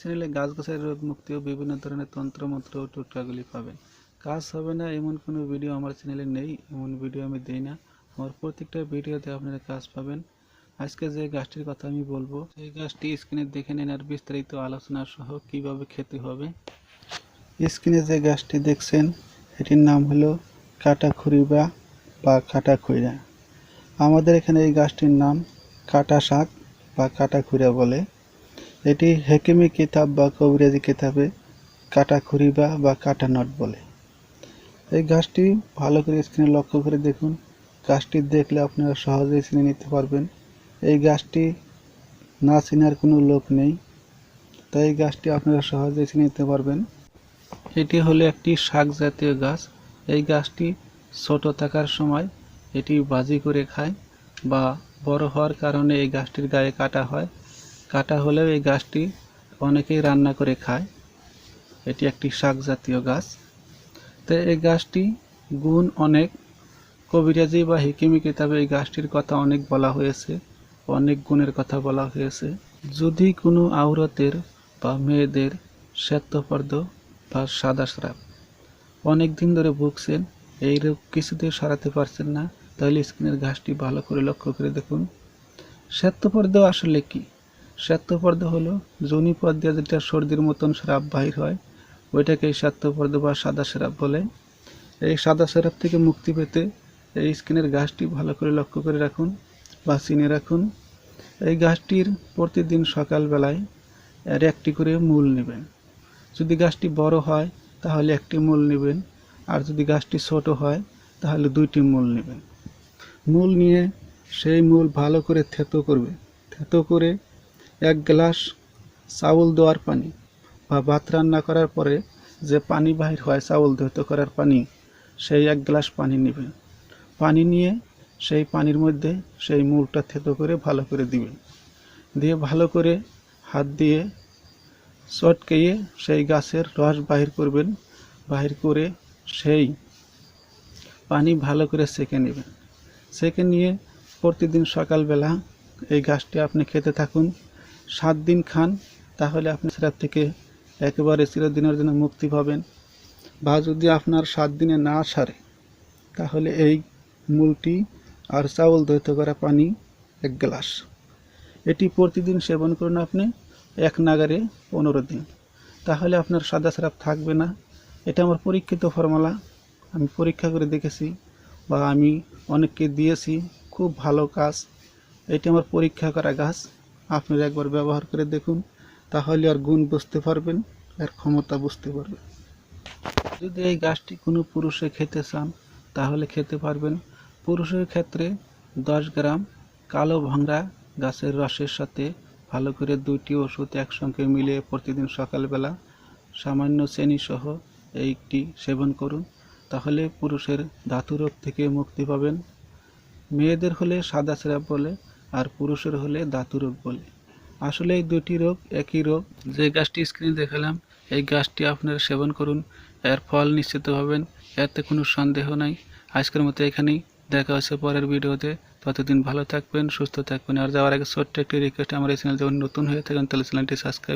চ্যানেলে গাছগাছালি রোগ মুক্তি ও বিভিন্ন ধরনের তন্ত্রমন্ত্র ও টোটকাগুলি পাবেন। কাজ হবে না, এমন কোনো ভিডিও আমার চ্যানেলে নেই, এমন ভিডিও আমি দিই না। আমার প্রত্যেকটা ভিডিওতে আপনারা কাজ পাবেন। আজকে যে গাছটির কথা আমি বলব, সেই গাছটি স্ক্রিনে দেখে নেন আর বিস্তারিত আলোচনা সহ কীভাবে খেতে হবে। স্ক্রিনে যে গাছটি দেখছেন, এটির নাম হলো কাটাখুরিবা বা কাটাখুইরা। আমাদের এখানে এই গাছটির নাম কাটা শাক বা কাটাখুরা বলে। এটি হেকিমি কিতাব বা কবিরাজি কিতাবে কাটাখুরিবা বা কাটা নট বলে। এই গাছটি ভালো করে স্ক্রিনে লক্ষ্য করে দেখুন। গাছটি দেখলে আপনারা সহজেই চিনে নিতে পারবেন। এই গাছটি না চেনার কোনো লোক নেই, তাই এই গাছটি আপনারা সহজেই চিনে নিতে পারবেন। এটি হলো একটি শাক জাতীয় গাছ। এই গাছটি ছোট থাকার সময় এটি বাজি করে খায় বা বড় হওয়ার কারণে এই গাছটির গায়ে কাটা হয়। কাটা হলেও এই গাছটি অনেকেই রান্না করে খায়। এটি একটি শাক জাতীয় গাছ। তো এই গাছটি গুণ অনেক। কবিরাজি বা হিকিমি কিতাবে এই গাছটির কথা অনেক বলা হয়েছে, অনেক গুণের কথা বলা হয়েছে। যদি কোনো আওরতের বা মেয়েদের শ্বেতপর্দ বা সাদা স্রাব অনেক দিন ধরে ভুগছেন, এই রোগ কিছুতেই সারাতে পারছেন না, তাহলে স্কিনের ঘাসটি ভালো করে লক্ষ্য করে দেখুন। শ্বেতপর্দ আসলে কি? শ্বেতপর্দ হলো জনিপদ দিয়ে যেটা সর্দির মতন স্রাব বাহির হয় ওইটাকে শ্বেতপর্দ বা সাদা স্রাব বলে। এই সাদা স্রাব থেকে মুক্তি পেতে এই স্কিনের ঘাসটি ভালো করে লক্ষ্য করে রাখুন বা চিনে রাখুন। এই গাছটির প্রতিদিন সকালবেলায় এর একটি করে মূল নেবেন। যদি গাছটি বড় হয়, তাহলে একটি মূল নেবেন। আর যদি গাছটি ছোট হয়, তাহলে দুইটি মূল নেবেন। মূল নিয়ে সেই মূল ভালো করে থেতো করবে। থেতো করে এক গ্লাস চাউল দেওয়ার পানি বা ভাত রান্না করার পরে যে পানি বাহির হয় চাউল ধৌত করার পানি, সেই এক গ্লাস পানি নেবেন। পানি নিয়ে সেই পানির মধ্যে সেই মূলটা থেতো করে ভালো করে দিবেন। দিয়ে ভালো করে হাত দিয়ে চটকেয়ে সেই গাছের রস বাহির করবেন, বাহির করে সেই পানি ভালো করে সেঁকে নেবেন। সেঁকে নিয়ে প্রতিদিন সকালবেলা এই গাছটি আপনি খেতে থাকুন। সাত দিন খান, তাহলে আপনি সেটার থেকে একেবারে চিরদিনের জন্য মুক্তি পাবেন। বা যদি আপনার সাত দিনে না সারে, তাহলে এই মূলটি আর চাউল দৈত করা পানি এক গ্লাস। এটি প্রতিদিন সেবন করুন আপনি এক নাগারে পনেরো দিন। তাহলে আপনার সাদা স্রাব থাকবে না। এটা আমার পরীক্ষিত ফর্মুলা। আমি পরীক্ষা করে দেখেছি বা আমি অনেককে দিয়েছি। খুব ভালো কাজ। এটি আমার পরীক্ষা করা গাছ। আপনারা একবার ব্যবহার করে দেখুন, তাহলে আর গুণ বুঝতে পারবেন, আর ক্ষমতা বুঝতে পারবেন। যদি এই গাছটি কোনো পুরুষে খেতে চান, তাহলে খেতে পারবেন। পুরুষের ক্ষেত্রে দশ গ্রাম কালো ভাংরা গাছের রসের সাথে ভালো করে দুইটি ওষুধ একসঙ্গে মিলিয়ে প্রতিদিন সকালবেলা সামান্য চেনি সহ এইটি সেবন করুন, তাহলে পুরুষের ধাতু রোগ থেকে মুক্তি পাবেন। মেয়েদের হলে সাদা স্রাব বলে আর পুরুষের হলে ধাতু রোগ বলে। আসলে এই দুটি রোগ একই রোগ। যে গাছটি স্ক্রিনে দেখালাম, এই গাছটি আপনারা সেবন করুন। এর ফল নিশ্চিত হবেন, এতে কোনো সন্দেহ নাই। আজকের মতো এখানেই। দেখা হচ্ছে পরের ভিডিওতে। ততদিন ভালো থাকবেন, সুস্থ থাকবেন। আর যাওয়ার আগে ছোট্ট একটি রিকোয়েস্ট আমার এই চ্যানেল যখন নতুন হয়ে থাকেন, তাহলে চ্যানেলটি সাবস্ক্রাইব